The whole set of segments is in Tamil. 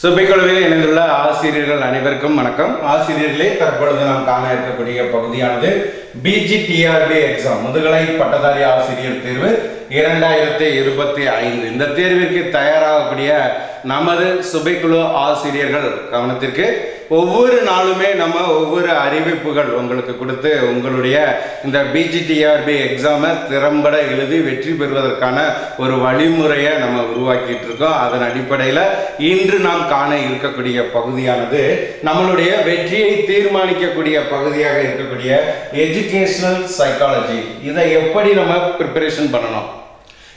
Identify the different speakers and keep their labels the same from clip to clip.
Speaker 1: சுபைக்குழுவில் இணைந்துள்ள ஆசிரியர்கள் அனைவருக்கும் வணக்கம். ஆசிரியர்களே தற்பொழுது நாம் காண இருக்கக்கூடிய பகுதியானது பிஜிடிஆர்பி எக்ஸாம் முதுகலை பட்டதாரி ஆசிரியர் தேர்வு இரண்டாயிரத்தி இருபத்தி ஐந்து. இந்த தேர்விற்கு தயாராகக்கூடிய நமது சுபைக்குழு ஆசிரியர்கள் கவனத்திற்கு ஒவ்வொரு நாளுமே நம்ம ஒவ்வொரு அறிவிப்புகள் உங்களுக்கு கொடுத்து உங்களுடைய இந்த பிஜிடிஆர்பி எக்ஸாமை திறம்பட எழுதி வெற்றி பெறுவதற்கான ஒரு வழிமுறையை நம்ம உருவாக்கிட்டு இருக்கோம். அதன் அடிப்படையில் இன்று நாம் காண இருக்கக்கூடிய பகுதியானது நம்மளுடைய வெற்றியை தீர்மானிக்கக்கூடிய பகுதியாக இருக்கக்கூடிய எஜுகேஷனல் சைக்காலஜி இதை எப்படி நம்ம ப்ரிப்பரேஷன் பண்ணணும்?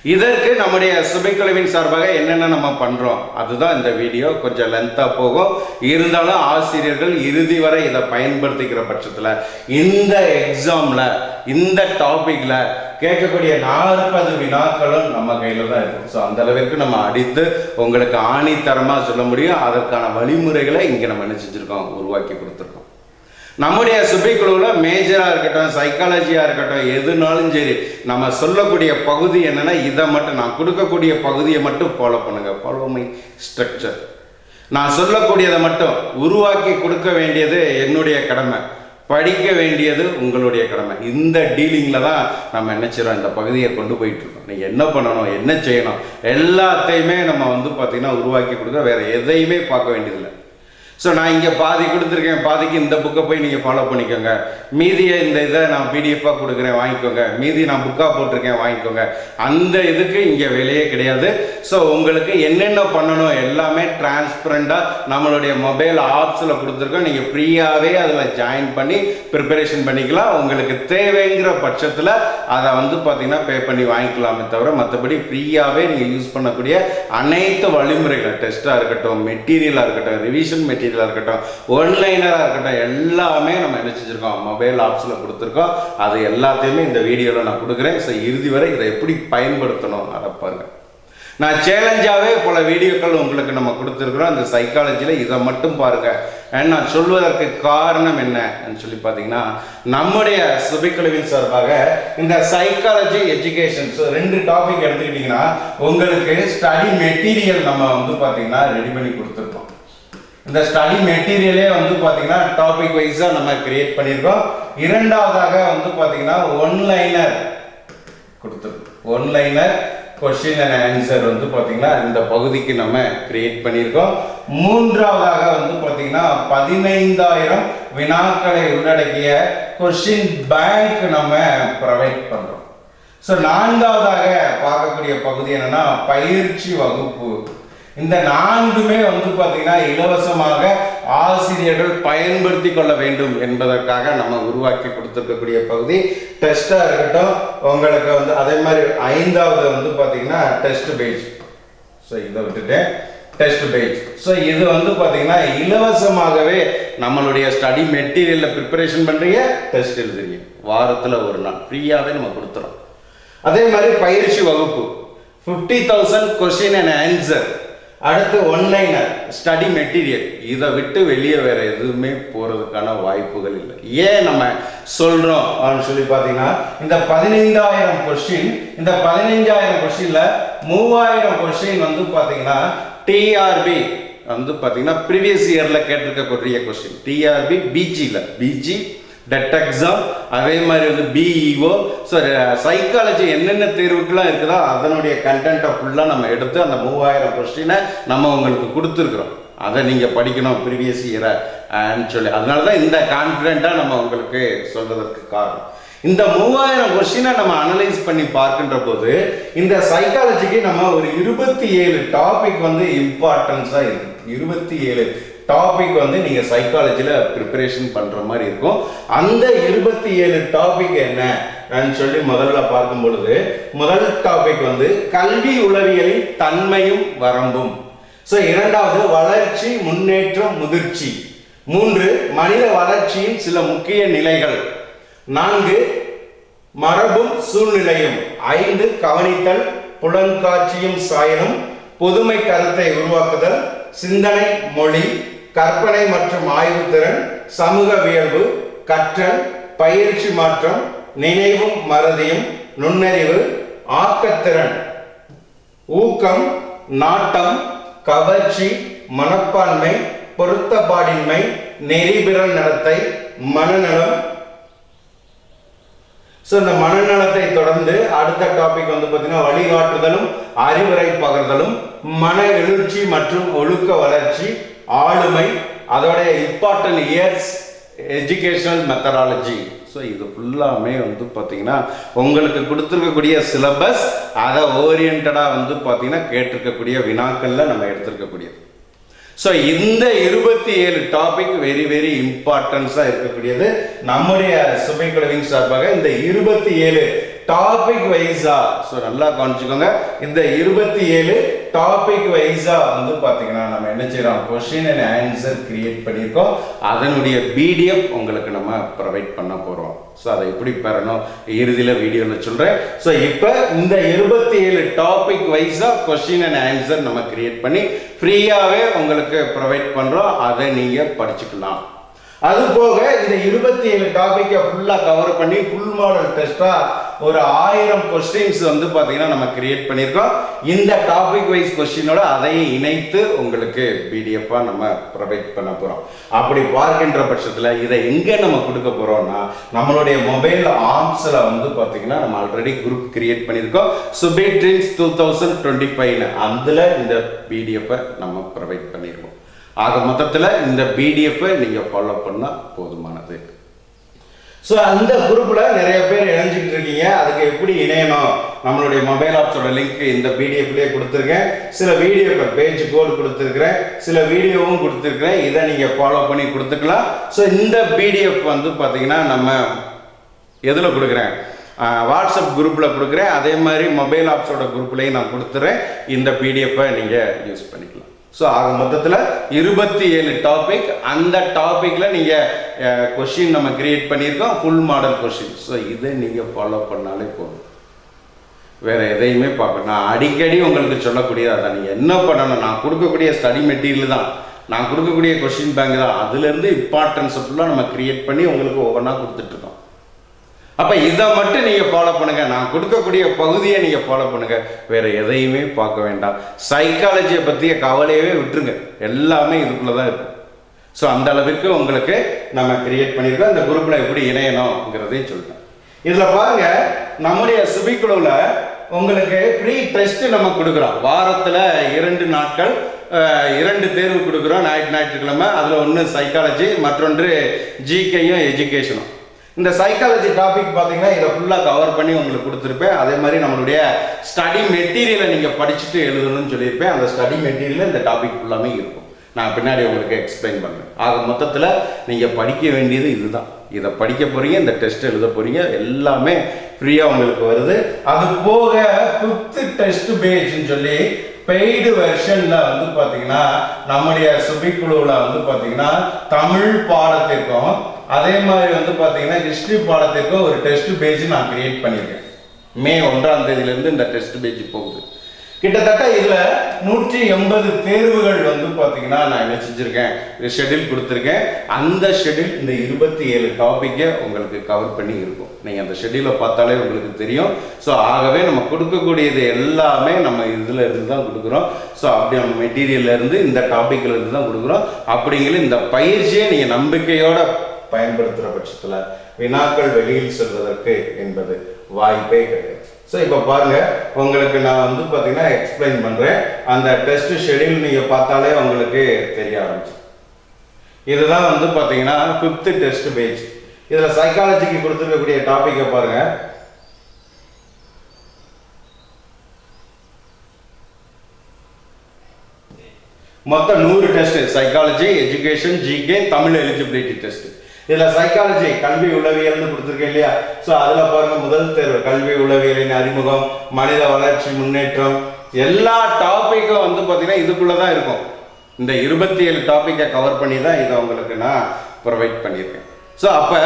Speaker 1: இதற்கு நம்முடைய சுபைக்குழுவின் சார்பாக என்னென்ன நம்ம பண்ணுறோம் அதுதான் இந்த வீடியோ. கொஞ்சம் லென்த்தாக போகும். இருந்தாலும் ஆசிரியர்கள் இறுதி வரை இதை பயன்படுத்திக்கிற பட்சத்தில் இந்த எக்ஸாமில் இந்த டாப்பிக்கில் கேட்கக்கூடிய நாற்பது வினாக்களும் நம்ம கையில் தான் இருக்கும். ஸோ அந்த அளவிற்கு நம்ம அடித்து உங்களுக்கு ஆணித்தரமாக சொல்ல முடியும். அதற்கான வழிமுறைகளை இங்கே நம்ம என்ன செஞ்சுருக்கோம்? உருவாக்கி கொடுத்துருக்கோம். நம்முடைய சுபைக்குழுவில் மேஜராக இருக்கட்டும் சைக்காலஜியாக இருக்கட்டும் எதுனாலும் சரி நம்ம சொல்லக்கூடிய பகுதி என்னென்னா இதை மட்டும் நான் கொடுக்கக்கூடிய பகுதியை மட்டும் ஃபாலோ பண்ணுங்கள் ஃபாலோ மை ஸ்ட்ரக்சர் நான் சொல்லக்கூடியதை மட்டும் உருவாக்கி கொடுக்க வேண்டியது என்னுடைய கடமை. படிக்க வேண்டியது உங்களுடைய கடமை. இந்த டீலிங்கில் தான் நம்ம என்ன இந்த பகுதியை கொண்டு போயிட்டுருக்கோம். நீ நீங்கள் என்ன பண்ணணும்? என்ன செய்யணும்? எல்லாத்தையுமே நம்ம வந்து பார்த்திங்கன்னா உருவாக்கி கொடுக்க வேறு எதையுமே பார்க்க வேண்டியதில்லை. ஸோ நான் இங்கே பாதி கொடுத்துருக்கேன். பாதிக்கு இந்த புக்கை போய் நீங்கள் ஃபாலோ பண்ணிக்கோங்க. மீதியை இந்த இதை நான் பிடிஎஃபாக கொடுக்குறேன். வாங்கிக்கோங்க. மீதி நான் புக்காக போட்டிருக்கேன். வாங்கிக்கோங்க. அந்த இதுக்கு இங்கே விலையே கிடையாது. ஸோ உங்களுக்கு என்னென்ன பண்ணணும் எல்லாமே டிரான்ஸ்பரண்ட்டாக நம்மளுடைய மொபைல் ஆப்ஸில் கொடுத்துருக்கோம். நீங்கள் ஃப்ரீயாகவே அதில் ஜாயின் பண்ணி ப்ரிப்பரேஷன் பண்ணிக்கலாம். உங்களுக்கு தேவைங்கிற பட்சத்தில் அதை வந்து பார்த்திங்கன்னா பே பண்ணி வாங்கிக்கலாமே தவிர மற்றபடி ஃப்ரீயாகவே நீங்கள் யூஸ் பண்ணக்கூடிய அனைத்து வழிமுறைகள் டெஸ்ட்டாக இருக்கட்டும் மெட்டீரியலாக இருக்கட்டும் ரிவிஷன் மெட்டீரியல் மெட்டீரியலாக இருக்கட்டும் ஒன்லைனராக இருக்கட்டும் எல்லாமே நம்ம என்ன செஞ்சுருக்கோம்? மொபைல் ஆப்ஸில் கொடுத்துருக்கோம். அது எல்லாத்தையுமே இந்த வீடியோவில் நான் கொடுக்குறேன். ஸோ இறுதி வரை இதை எப்படி பயன்படுத்தணும்? அதை பாருங்கள் நான் சேலஞ்சாகவே பல வீடியோக்கள் உங்களுக்கு நம்ம கொடுத்துருக்குறோம். அந்த சைக்காலஜியில் இதை மட்டும் பாருங்கள் And நான் சொல்வதற்கு காரணம் என்னன்னு சொல்லி பார்த்தீங்கன்னா நம்முடைய சுபிக்குழுவின் சார்பாக இந்த சைக்காலஜி எஜுகேஷன் ஸோ ரெண்டு டாபிக் எடுத்துக்கிட்டிங்கன்னா உங்களுக்கு ஸ்டடி மெட்டீரியல் நம்ம வந்து பார்த்தீங்கன்னா ரெடி பண்ணி கொடுத்துருக்கோம். இந்த ஸ்டடி மெட்டீரியலே வந்து பார்த்தீங்கன்னா டாபிக் வைஸாக நம்ம கிரியேட் பண்ணியிருக்கோம். இரண்டாவதாக வந்து பார்த்தீங்கன்னா ஒன்லைனர் கொடுத்துருக்கோம். ஒன்லைனர் கொஷின் அண்ட் ஆன்சர் வந்து பார்த்தீங்கன்னா இந்த பகுதிக்கு நம்ம கிரியேட் பண்ணியிருக்கோம். மூன்றாவதாக வந்து பார்த்தீங்கன்னா பதினைந்தாயிரம் வினாக்களை உள்ளடக்கிய கொஷின் பேங்க் நம்ம ப்ரொவைட் பண்ணுறோம் ஸோ நான்காவதாக பார்க்கக்கூடிய பகுதி என்னென்னா பயிற்சி வகுப்பு. இந்த நான்குமே வந்து பார்த்தீங்கன்னா இலவசமாக ஆசிரியர்கள் பயன்படுத்தி கொள்ள வேண்டும் என்பதற்காக நம்ம உருவாக்கி கொடுத்துருக்கக்கூடிய பகுதி. டெஸ்ட்டாக இருக்கட்டும் உங்களுக்கு வந்து அதே மாதிரி ஐந்தாவது வந்து பார்த்தீங்கன்னா டெஸ்ட் பேஜ் ஸோ இதை விட்டுட்டேன் டெஸ்ட் பேஜ் ஸோ இது வந்து பார்த்தீங்கன்னா இலவசமாகவே நம்மளுடைய ஸ்டடி மெட்டீரியலில் ப்ரிப்பரேஷன் பண்ணுறீங்க டெஸ்ட் எழுதுறீங்க. வாரத்தில் ஒரு நாள் ஃப்ரீயாகவே நம்ம கொடுத்துறோம். அதே மாதிரி பயிற்சி வகுப்பு. Fifty thousand question and answer அடுத்து ஒன்லைனர் ஸ்டடி மெட்டீரியல் இதை விட்டு வெளியே வேற எதுவுமே போகிறதுக்கான வாய்ப்புகள் இல்லை. ஏன் நம்ம சொல்கிறோம் அப்படின்னு சொல்லி பார்த்தீங்கன்னா இந்த பதினைந்தாயிரம் கொஸ்டின் இந்த பதினைஞ்சாயிரம் கொஸ்டினில் மூவாயிரம் கொஸ்டின் வந்து பார்த்தீங்கன்னா டிஆர்பி வந்து பார்த்தீங்கன்னா ப்ரீவியஸ் இயரில் கேட்டிருக்கக்கூடிய கொஸ்டின் டிஆர்பி பிஜியில் பிஜி டெட் எக்ஸாம் அதே மாதிரி வந்து பிஇஓ ஸோ சைக்காலஜி என்னென்ன தேர்வுக்கெல்லாம் இருக்குதோ அதனுடைய கண்டென்ட்டை ஃபுல்லாக நம்ம எடுத்து அந்த மூவாயிரம் கொஸ்டினை நம்ம உங்களுக்கு கொடுத்துருக்குறோம். அதை நீங்கள் படிக்கணும் ப்ரீவியஸ் இயரை சொல்லி அதனால தான் இந்த கான்ஃபிடென்ட்டாக நம்ம உங்களுக்கு சொல்வதற்கு காரணம். இந்த மூவாயிரம் கொஸ்டினை நம்ம அனலைஸ் பண்ணி பார்க்கின்ற போது இந்த சைக்காலஜிக்கு நம்ம ஒரு இருபத்தி ஏழு டாபிக் வந்து இம்பார்ட்டன்ஸாக இருக்குது இருபத்தி ஏழு டாபிக் வந்து நீங்கள் சைக்காலஜியில் ப்ரிப்பரேஷன் பண்ணுற மாதிரி இருக்கும். அந்த இருபத்தி ஏழு டாபிக் என்ன சொல்லி முதல்ல பார்க்கும் பொழுது முதல் டாபிக் வந்து கல்வி உளவியலின் தன்மையும் வரம்பும். ஸோ இரண்டாவது வளர்ச்சி முன்னேற்றம் முதிர்ச்சி. மூன்று மனித வளர்ச்சியின் சில முக்கிய நிலைகள். நான்கு மரபும் சூழ்நிலையும். ஐந்து கவனித்தல் புலன்காட்சியும் சாயலும். பொதுமை கருத்தை உருவாக்குதல் சிந்தனை மொழி. கற்பனை மற்றும் ஆய்வுத்திறன் சமூகவியல்பு கற்றல் பயிற்சி மாற்றம் நினைவும் மறதியும் நுண்ணறிவு ஆக்கத்திறன். ஊக்கம் நாட்டம் கவர்ச்சி மனப்பான்மை பொருத்தப்பாடின்மை நெறிபிறல் நடத்தை மனநலம். ஸோ இந்த மனநலத்தை தொடர்ந்து அடுத்த டாபிக் வந்து பார்த்தீங்கன்னா வழிகாட்டுதலும் அறிவுரை பகர்தலும் மன எழுச்சி மற்றும் ஒழுக்க வளர்ச்சி ஆளுமை அதோடைய important years educational methodology so இது ஃபுல்லாமே வந்து பார்த்தீங்கன்னா உங்களுக்கு கொடுத்துருக்கக்கூடிய சிலபஸ் அதை ஓரியன்டாக வந்து பார்த்தீங்கன்னா கேட்டிருக்கக்கூடிய வினாக்களில் நம்ம எடுத்திருக்கக்கூடியது. ஸோ இந்த இருபத்தி ஏழு டாபிக் வெரி வெரி இம்பார்ட்டன்ஸாக இருக்கக்கூடியது. நம்முடைய சுபை குழுவின் சார்பாக இந்த இருபத்தி ஏழு டாபிக் வைஸா ஸோ நல்லா கவனிச்சுக்கோங்க. இந்த இருபத்தி ஏழு டாபிக் வைஸா வந்து பார்த்தீங்கன்னா நம்ம என்ன செய்யறோம் கொஸ்டின் அண்ட் ஆன்சர் கிரியேட் பண்ணியிருக்கோம். அதனுடைய பிடிஎஃப் உங்களுக்கு நம்ம ப்ரொவைட் பண்ண போகிறோம் ஸோ அதை எப்படி பெறணும்? இறுதியில் வீடியோவில் சொல்கிறேன் ஸோ இப்போ இந்த இருபத்தி ஏழு டாபிக் வைஸாக கொஸ்டின் அண்ட் ஆன்சர் நம்ம கிரியேட் பண்ணி ஃப்ரீயாகவே உங்களுக்கு ப்ரொவைட் பண்ணுறோம் அதை நீங்கள் படிச்சுக்கலாம். அது போக இந்த இருபத்தி ஏழு டாப்பிக்கை ஃபுல்லாக கவர் பண்ணி ஃபுல் மாடல் டெஸ்ட்டாக ஒரு ஆயிரம் கொஸ்டின்ஸ் வந்து பார்த்தீங்கன்னா நம்ம கிரியேட் பண்ணியிருக்கோம். இந்த டாபிக் வைஸ் கொஸ்டினோட அதையும் இணைத்து உங்களுக்கு பிடிஎஃபாக நம்ம ப்ரொவைட் பண்ண போகிறோம் அப்படி பார்க்கின்ற பட்சத்தில் இதை எங்கே நம்ம கொடுக்க போகிறோம்னா நம்மளுடைய மொபைல் ஆர்ம்ஸில் வந்து பார்த்தீங்கன்னா நம்ம ஆல்ரெடி குரூப் கிரியேட் பண்ணியிருக்கோம். சுபே ட்ரீம்ஸ் டூ தௌசண்ட் டுவெண்ட்டி ஃபைவ்னு அதில் இந்த பிடிஎஃபை நம்ம ப்ரொவைட் பண்ணுறோம் ஆக மொத்தத்தில் இந்த பிடிஎஃப்பை நீங்கள் ஃபாலோ பண்ணால் போதுமானது. ஸோ அந்த குரூப்பில் நிறைய பேர் இணைஞ்சிக்கிட்டு இருக்கீங்க. அதுக்கு எப்படி இணையணும்? நம்மளுடைய மொபைல் ஆப்ஸோட லிங்க் இந்த பிடிஎஃப்லேயே கொடுத்துருக்கேன். சில வீடியோ பேஜ் கோடு கொடுத்துருக்குறேன். சில வீடியோவும் கொடுத்துருக்குறேன். இதை நீங்கள் ஃபாலோ பண்ணி கொடுத்துக்கலாம். ஸோ இந்த பிடிஎஃப் வந்து பார்த்தீங்கன்னா நம்ம எதில் கொடுக்குறேன்? வாட்ஸ்அப் குரூப்பில் கொடுக்குறேன். அதே மாதிரி மொபைல் ஆப்ஸோட குரூப்லேயும் நான் கொடுத்துட்றேன் இந்த பிடிஎஃப்பை நீங்கள் யூஸ் பண்ணிக்கலாம். ஸோ ஆக மொத்தத்தில் இருபத்தி ஏழு டாபிக் அந்த டாப்பிக்கில் நீங்கள் கொஷின் நம்ம கிரியேட் பண்ணியிருக்கோம். ஃபுல் மாடல் கொஷின் ஸோ இதை நீங்கள் ஃபாலோ பண்ணாலே போதும். வேறு எதையுமே பார்க்க நான் அடிக்கடி உங்களுக்கு சொல்லக்கூடியது அதான். நீங்கள் என்ன பண்ணணும்? நான் கொடுக்கக்கூடிய ஸ்டடி மெட்டீரியல் தான். நான் கொடுக்கக்கூடிய கொஷின் பேங்க் தான். அதுலேருந்து இம்பார்ட்டன்ஸ் ஃபுல்லாக நம்ம கிரியேட் பண்ணி உங்களுக்கு ஒவ்வொன்றா கொடுத்துட்ருக்கோம் அப்போ இதை மட்டும் நீங்கள் ஃபாலோ பண்ணுங்கள் நான் கொடுக்கக்கூடிய பகுதியை நீங்கள் ஃபாலோ பண்ணுங்கள் வேறு எதையுமே பார்க்க வேண்டாம். சைக்காலஜியை பற்றிய கவலையவே விட்டுருங்க. எல்லாமே இதுக்குள்ளே தான் இருக்கும் ஸோ அந்த அளவிற்கு உங்களுக்கு நம்ம கிரியேட் பண்ணியிருக்கோம். இந்த குரூப்பில் எப்படி இணையணுங்கிறதையும் சொல்லிட்டேன் இதில் பாருங்க நம்முடைய சுபிக்குழுவில் உங்களுக்கு ஃப்ரீ டெஸ்ட் நம்ம கொடுக்குறோம். வாரத்தில் இரண்டு நாட்கள் இரண்டு தேர்வு கொடுக்குறோம். ஞாயிற்று ஞாயிற்றுக்கிழமை. அதில் ஒன்று சைக்காலஜி மற்றொன்று ஜிகேயும் எஜுகேஷனும் இந்த சைக்காலஜி டாபிக் பார்த்தீங்கன்னா இதை ஃபுல்லாக கவர் பண்ணி உங்களுக்கு கொடுத்துருப்பேன். அதே மாதிரி நம்மளுடைய ஸ்டடி மெட்டீரியலை நீங்கள் படிச்சுட்டு எழுதணும்னு சொல்லியிருப்பேன். அந்த ஸ்டடி மெட்டீரியலில் இந்த டாபிக் ஃபுல்லாமே இருக்கும். நான் பின்னாடி உங்களுக்கு எக்ஸ்பிளைன் பண்ணுறேன் ஆக மொத்தத்தில் நீங்கள் படிக்க வேண்டியது இதுதான். இதை படிக்க போகிறீங்க இந்த டெஸ்ட் எழுத போகிறீங்க எல்லாமே ஃப்ரீயாக உங்களுக்கு வருது. அது போக ஃபிஃப்த்து டெஸ்ட் பேஜ்னு சொல்லி பெய்டு வெர்ஷன்ல வந்து பார்த்தீங்கன்னா நம்முடைய சுபிக்குழுவில் வந்து பார்த்தீங்கன்னா தமிழ் பாடத்திற்கும் அதே மாதிரி வந்து பார்த்தீங்கன்னா ஹிஸ்ட்ரி பாடத்திற்கும் ஒரு டெஸ்ட் பேஜ் நான் கிரியேட் பண்ணியிருக்கேன். மே ஒன்றாம் தேதியிலேருந்து இந்த டெஸ்ட் பேஜ் போகுது. கிட்டத்தட்ட இதில் நூற்றி எண்பது தேர்வுகள் வந்து பார்த்தீங்கன்னா நான் என்ன செஞ்சுருக்கேன் ஷெட்யூல் கொடுத்துருக்கேன். அந்த ஷெட்யூல் இந்த இருபத்தி ஏழு டாப்பிக்கை உங்களுக்கு கவர் பண்ணி இருக்கும். நீங்கள் அந்த ஷெட்யூலை பார்த்தாலே உங்களுக்கு தெரியும். ஸோ ஆகவே நம்ம கொடுக்கக்கூடியது எல்லாமே நம்ம இதில் இருந்து தான் கொடுக்குறோம். ஸோ அப்படி நம்ம மெட்டீரியல்ல இருந்து இந்த டாப்பிக்கிலேருந்து இருந்து தான் கொடுக்குறோம். அப்படிங்கிற இந்த பயிற்சியை நீங்கள் நம்பிக்கையோட பயன்படுத்துகிற பட்சத்தில் வினாக்கள் வெளியில் செல்வதற்கு என்பது வாய்ப்பே கிடையாது. ஸோ இப்போ பாருங்க உங்களுக்கு நான் வந்து பார்த்தீங்கன்னா எக்ஸ்பிளைன் பண்ணுறேன் அந்த டெஸ்ட் ஷெட்யூல் நீங்கள் பார்த்தாலே உங்களுக்கு தெரிய ஆரம்பிச்சு. இதுதான் வந்து பார்த்தீங்கன்னா ஃபிஃப்த்து டெஸ்ட் பேஜ் இதில் சைக்காலஜிக்கு கொடுத்துருக்கக்கூடிய டாப்பிக்கை பாருங்கள் மொத்தம் நூறு test psychology education GK Tamil eligibility test இதுல சைக்காலஜி கல்வி உளவியல்னு கொடுத்துருக்கேன் இல்லையா? ஸோ அதுல பாருங்க முதல் தேர்வு கல்வி உளவியலின் அறிமுகம் மனித வளர்ச்சி முன்னேற்றம். எல்லா டாப்பிக்கும் வந்து பார்த்தீங்கன்னா இதுக்குள்ளே தான் இருக்கும். இந்த இருபத்தி ஏழு டாப்பிக்கை கவர் பண்ணி தான் இதை உங்களுக்கு நான் ப்ரொவைட் பண்ணியிருக்கேன். ஸோ அப்போ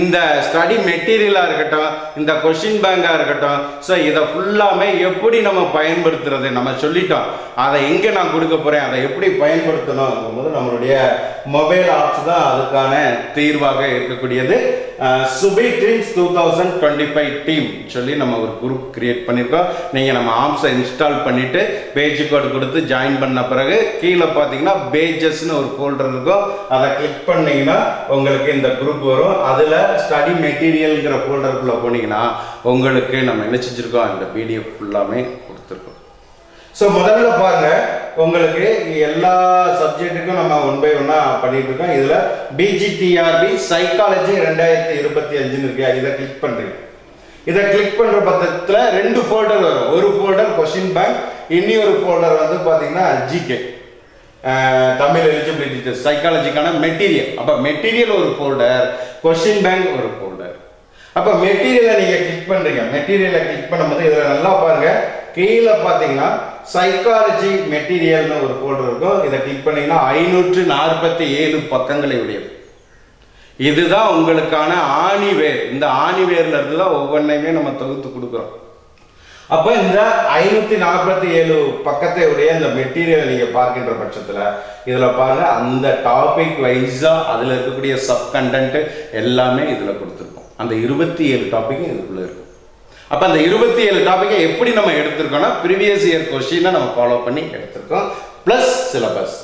Speaker 1: இந்த ஸ்டடி மெட்டீரியலாக இருக்கட்டும் இந்த கொஷின் பேங்காக இருக்கட்டும் ஸோ இதை ஃபுல்லாமே எப்படி நம்ம பயன்படுத்துறது? நம்ம சொல்லிட்டோம். அதை எங்கே நான் கொடுக்க போகிறேன் அதை எப்படி பயன்படுத்தணும்? போது நம்மளுடைய மொபைல் ஆப்ஸ் தான் அதுக்கான தீர்வாக இருக்கக்கூடியது. Subi dreams two thousand twenty five team சொல்லி நம்ம ஒரு குரூப் கிரியேட் பண்ணியிருக்கோம் நீங்கள் நம்ம ஆப்ஸை இன்ஸ்டால் பண்ணிவிட்டு பேஜ் கோடு கொடுத்து ஜாயின் பண்ண பிறகு கீழே பார்த்தீங்கன்னா பேஜஸ்னு ஒரு ஃபோல்டர் இருக்கும். அதை கிளிக் பண்ணீங்கன்னா உங்களுக்கு இந்த குரூப் வரும். அதில் ஸ்டடி மெட்டீரியல்ங்கிற ஃபோல்டருக்குள்ளே போனீங்கன்னா உங்களுக்கு நம்ம என்ன செஞ்சுருக்கோம்? இந்த பிடிஎஃப் ஃபுல்லாமே கொடுத்துருக்கோம். ஸோ முதல்ல பாருங்க உங்களுக்கு எல்லா சப்ஜெக்ட்டுக்கும் நம்ம ஒன் பை ஒன்னா பண்ணிட்டு இருக்கோம் இதுல பிஜிடிஆர்பி சைக்காலஜி ரெண்டாயிரத்தி இருபத்தி அஞ்சுன்னு இருக்கு. இதை கிளிக் பண்றீங்க. இதை கிளிக் பண்ற பட்சத்துல ரெண்டு ஃபோல்டர் வரும். ஒரு ஃபோல்டர் கொஸ்டின் பேங்க் இன்னி ஒரு ஃபோல்டர் வந்து பாத்தீங்கன்னா ஜிகே தமிழ் எலிஜிபிலிட்டி டெஸ்ட் சைக்காலஜிக்கான மெட்டீரியல் அப்போ மெட்டீரியல் ஒரு ஃபோல்டர் கொஸ்டின் பேங்க் ஒரு ஃபோல்டர் அப்போ மெட்டீரியலை நீங்கள் கிளிக் பண்ணுறீங்க மெட்டீரியலை கிளிக் பண்ணும்போது இதில் நல்லா பாருங்க. கீழே பார்த்தீங்கன்னா சைக்காலஜி மெட்டீரியல்னு ஒரு ஃபோல்டர் இருக்கும். இதை கிளிக் பண்ணீங்கன்னா ஐநூற்று நாற்பத்தி ஏழு பக்கங்களை உடையது. இதுதான் உங்களுக்கான ஆணிவேர் இந்த ஆணிவேர்ல இருந்து தான் ஒவ்வொன்றையுமே நம்ம தொகுத்து கொடுக்குறோம். அப்போ இந்த ஐநூற்றி நாற்பத்தி ஏழு பக்கத்தை உடைய இந்த மெட்டீரியல் நீங்கள் பார்க்கின்ற பட்சத்தில் இதில் பாருங்கள் அந்த டாபிக் வைஸாக அதில் இருக்கக்கூடிய சப் கண்டென்ட்டு எல்லாமே இதில் கொடுத்துருக்கோம். அந்த இருபத்தி ஏழு டாப்பிக்கும் இதுக்குள்ளே இருக்கும். அப்போ அந்த இருபத்தி ஏழு டாப்பிக்கை எப்படி நம்ம எடுத்திருக்கோம்னா ப்ரீவியஸ் இயர் கொஸ்டினை நம்ம ஃபாலோ பண்ணி எடுத்திருக்கோம். ப்ளஸ் சிலபஸ்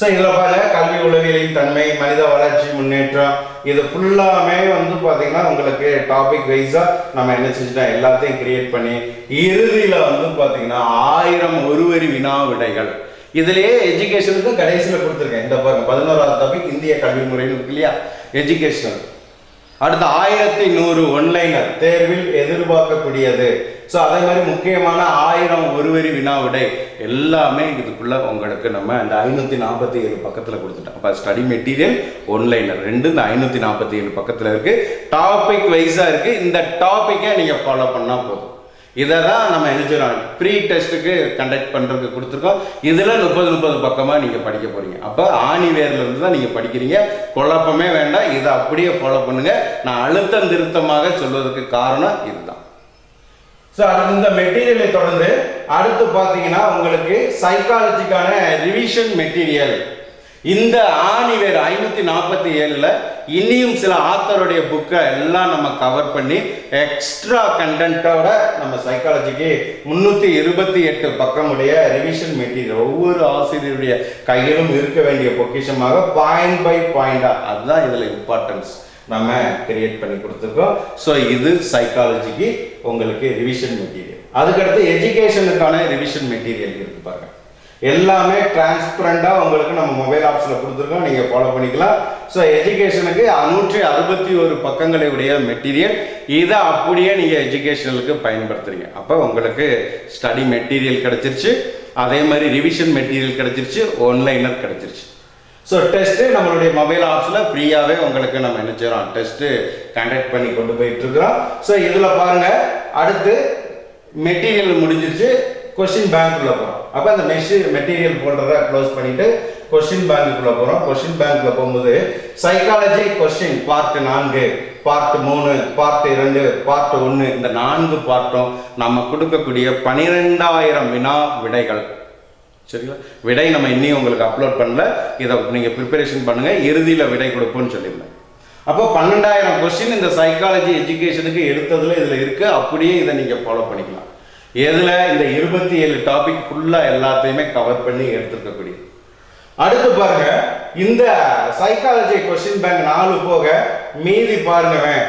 Speaker 1: ஸோ இதில் பாருங்க கல்வி உளவியலின் தன்மை மனித வளர்ச்சி முன்னேற்றம் இது ஃபுல்லாமே வந்து பார்த்தீங்கன்னா உங்களுக்கு டாபிக் வைஸாக நம்ம என்ன செஞ்சுட்டோம் எல்லாத்தையும் கிரியேட் பண்ணி இறுதியில் வந்து பார்த்தீங்கன்னா ஆயிரம் ஒருவரி வினா விடைகள். இதுலயே எஜுகேஷனுக்கு கடைசியில் கொடுத்துருக்கேன். இந்த பாருங்க பதினோராவது டாபிக் இந்திய கல்வி முறைன்னு இருக்கு இல்லையா? எஜுகேஷனல் அடுத்து ஆயிரத்தி நூறு ஒன்லைனர் தேர்வில் எதிர்பார்க்கக்கூடியது. ஸோ அதே மாதிரி முக்கியமான ஆயிரம் ஒருவரி வினாவிடை எல்லாமே இதுக்குள்ள உங்களுக்கு நம்ம இந்த ஐநூற்றி நாற்பத்தி ஏழு பக்கத்தில் கொடுத்துட்டோம். அப்போ ஸ்டடி மெட்டீரியல் ஒன்லைனர் ரெண்டு இந்த ஐநூற்றி நாற்பத்தி ஏழு பக்கத்தில் இருக்குது டாபிக் வைஸாக இருக்குது இந்த டாப்பிக்கை நீங்கள் ஃபாலோ பண்ணால் போதும். இதை தான் நம்ம என்ன செய்யறோம்? ப்ரீ டெஸ்ட்டுக்கு கண்டக்ட் பண்ணுறதுக்கு கொடுத்துருக்கோம். இதில் முப்பது முப்பது பக்கமாக நீங்கள் படிக்க போகிறீங்க அப்போ ஆணிவேர்ல தான் நீங்கள் படிக்கிறீங்க. குழப்பமே வேண்டாம். இதை அப்படியே ஃபாலோ பண்ணுங்கள் நான் அழுத்தம் திருத்தமாக சொல்வதற்கு காரணம் இதுதான். ஸோ அடுத்து இந்த மெட்டீரியலை தொடர்ந்து அடுத்து பார்த்தீங்கன்னா உங்களுக்கு சைக்காலஜிக்கான ரிவிஷன் மெட்டீரியல் இந்த ஆணிவேர் ஐநூற்றி நாற்பத்தி ஏழில் இனியும் சில ஆத்தருடைய புக்கை எல்லாம் நம்ம கவர் பண்ணி எக்ஸ்ட்ரா கண்டென்ட்டோட நம்ம சைக்காலஜிக்கு முந்நூற்றி இருபத்தி எட்டு பக்கமுடைய ரிவிஷன் மெட்டீரியல் ஒவ்வொரு ஆசிரியருடைய கையிலும் இருக்க வேண்டிய பொக்கிஷமாக பாயிண்ட் பை பாயிண்டாக அதுதான் இதில் இம்பார்ட்டன்ஸ் நம்ம கிரியேட் பண்ணி கொடுத்துருக்கோம். ஸோ இது சைக்காலஜிக்கு உங்களுக்கு ரிவிஷன் மெட்டீரியல் அதுக்கடுத்து எஜுகேஷனுக்கான ரிவிஷன் மெட்டீரியல் இருக்கு பாருங்க. எல்லாமே டிரான்ஸ்பரண்டாக உங்களுக்கு நம்ம மொபைல் ஆப்ஸில் கொடுத்துருக்கோம். நீங்கள் ஃபாலோ பண்ணிக்கலாம். ஸோ எஜுகேஷனுக்கு நூற்றி அறுபத்தி ஒரு பக்கங்களுடைய மெட்டீரியல் இதை அப்படியே நீங்கள் எஜுகேஷனலுக்கு பயன்படுத்துறீங்க. அப்போ உங்களுக்கு ஸ்டடி மெட்டீரியல் கிடச்சிருச்சு. அதே மாதிரி ரிவிஷன் மெட்டீரியல் கிடச்சிருச்சு. ஒன்லைனர் கிடச்சிருச்சு. ஸோ டெஸ்ட்டு நம்மளுடைய மொபைல் ஆப்ஸில் ஃப்ரீயாகவே உங்களுக்கு நம்ம என்ன செய்கிறோம் டெஸ்ட்டு கண்டக்ட் பண்ணி கொண்டு போயிட்டுருக்குறோம் ஸோ இதில் பாருங்கள் அடுத்து மெட்டீரியல் முடிஞ்சிருச்சு. கொஷின் பேங்க்குள்ளே போகிறோம் அப்போ அந்த மெஷி மெட்டீரியல் ஃபோல்டரை க்ளோஸ் பண்ணிவிட்டு கொஷின் பேங்க்குள்ளே போகிறோம் கொஷின் பேங்க்கில் போகும்போது சைக்காலஜி கொஸ்டின் பார்ட் நான்கு பார்ட் மூணு பார்ட் இரண்டு பார்ட் ஒன்று இந்த நான்கு பார்ட்டும் நம்ம கொடுக்கக்கூடிய பனிரெண்டாயிரம் வினா விடைகள். சரிங்களா? விடை நம்ம இன்னும் உங்களுக்கு அப்லோட் பண்ணல. இதை நீங்கள் ப்ரிப்பரேஷன் பண்ணுங்கள் இறுதியில் விடை கொடுப்போம்னு சொல்லியிருந்தேன். அப்போ பன்னெண்டாயிரம் கொஸ்டின் இந்த சைக்காலஜி எஜுகேஷனுக்கு எடுத்ததில் இதில் இருக்குது அப்படியே இதை நீங்கள் ஃபாலோ பண்ணிக்கலாம். எதில் இந்த இருபத்தி ஏழு டாபிக் ஃபுல்லாக எல்லாத்தையுமே கவர் பண்ணி எடுத்துருக்கக்கூடிய. அடுத்து பாருங்க இந்த சைக்காலஜி கொஸ்டின் பேங்க் நாலு போக மீதி பாருங்கவேன்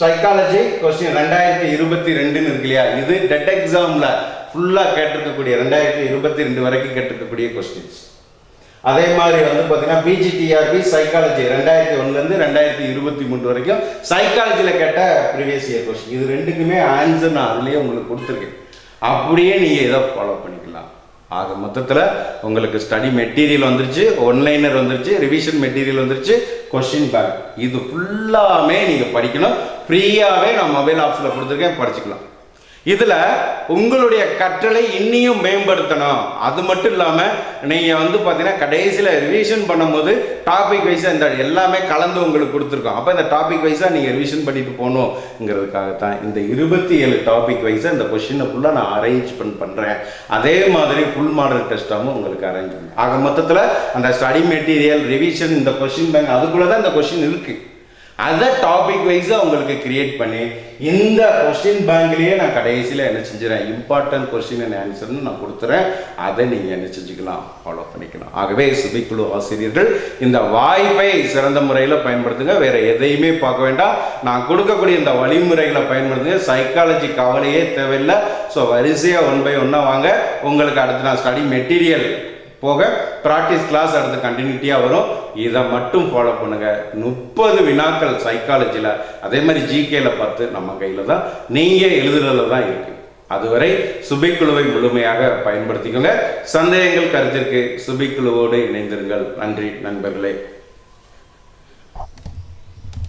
Speaker 1: சைக்காலஜி கொஸ்டின் ரெண்டாயிரத்தி இருபத்தி ரெண்டுன்னு இருக்கு இல்லையா? இது டெட் எக்ஸாமில் ஃபுல்லாக கேட்டிருக்கக்கூடிய ரெண்டாயிரத்தி இருபத்தி ரெண்டு வரைக்கும் கேட்டிருக்கக்கூடிய கொஸ்டின்ஸ் அதே மாதிரி வந்து பார்த்தீங்கன்னா பிஜிடிஆர்பி சைக்காலஜி ரெண்டாயிரத்தி ஒன்றுலேருந்து ரெண்டாயிரத்தி இருபத்தி மூணு வரைக்கும் சைக்காலஜியில் கேட்ட ப்ரீவியஸ் இயர் கொஸ்டின் இது ரெண்டுக்குமே ஆன்சர் நான் அதுலேயே உங்களுக்கு கொடுத்துருக்கேன். அப்படியே நீங்கள் இதை ஃபாலோ பண்ணிக்கலாம். ஆக மொத்தத்தில் உங்களுக்கு ஸ்டடி மெட்டீரியல் வந்துருச்சு ஒன்லைனர் வந்துருச்சு ரிவிஷன் மெட்டீரியல் வந்துருச்சு கொஸ்டின் பேங்க் இது ஃபுல்லாமே நீங்கள் படிக்கணும். ஃப்ரீயாகவே நான் மொபைல் ஆப்ஸில் கொடுத்துருக்கேன் படிச்சுக்கலாம். இதில் உங்களுடைய கற்றலை இன்னியும் மேம்படுத்தணும். அது மட்டும் இல்லாமல் நீங்கள் வந்து பார்த்தீங்கன்னா கடைசியில் ரிவிஷன் பண்ணும்போது டாபிக் வைஸாக இந்த எல்லாமே கலந்து உங்களுக்கு கொடுத்துருக்கோம். அப்போ இந்த டாபிக் வைஸாக நீங்கள் ரிவிஷன் பண்ணிட்டு போகணுங்கிறதுக்காகத்தான் இந்த இருபத்தி ஏழு டாபிக் வைஸாக இந்த கொஷினை ஃபுல்லாக நான் அரேஞ்ச்மெண்ட் பண்ணுறேன் அதே மாதிரி ஃபுல் மாடல் டெஸ்ட்டாகவும் உங்களுக்கு அரேஞ்ச் பண்ணுறேன் ஆக மொத்தத்தில் அந்த ஸ்டடி மெட்டீரியல் ரிவிஷன் இந்த கொஷின் பேங்க் அதுக்குள்ளே தான் இந்த கொஷின் இருக்குது அதை டாபிக் வைஸாக உங்களுக்கு கிரியேட் பண்ணி இந்த கொஸ்டின் பேங்க்லேயே நான் கடைசியில் என்ன செஞ்சுறேன்? இம்பார்ட்டன்ட் கொஸ்டின் என்ன ஆன்சர்னு நான் கொடுத்துறேன். அதை நீங்கள் என்ன செஞ்சுக்கலாம்? ஃபாலோ பண்ணிக்கலாம். ஆகவே சுபிக்குழு ஆசிரியர்கள் இந்த வாய்ப்பை சிறந்த முறையில் பயன்படுத்துங்க. வேறு எதையுமே பார்க்க வேண்டாம். நான் கொடுக்கக்கூடிய இந்த வழிமுறைகளை பயன்படுத்துங்க. சைக்காலஜி கவலையே தேவையில்லை. ஸோ வரிசையாக ஒன் பை ஒன்னாக வாங்க. உங்களுக்கு அடுத்து நான் ஸ்டடி மெட்டீரியல் போக ப்ராக்டிஸ் கிளாஸ் அடுத்து கண்டினியூட்டியாக வரும். இதை மட்டும் ஃபாலோ பண்ணுங்கள் முப்பது வினாக்கள் சைக்காலஜியில் அதே மாதிரி ஜிகேல பார்த்து நம்ம கையில் தான் நீங்கள் எழுதுறதுல தான் இருக்கு. அதுவரை சுபிக்குழுவை முழுமையாக பயன்படுத்திக்கோங்க. சந்தேகங்கள் கருத்திற்கு சுபிக்குழுவோடு இணைந்திருங்கள். நன்றி நண்பர்களே.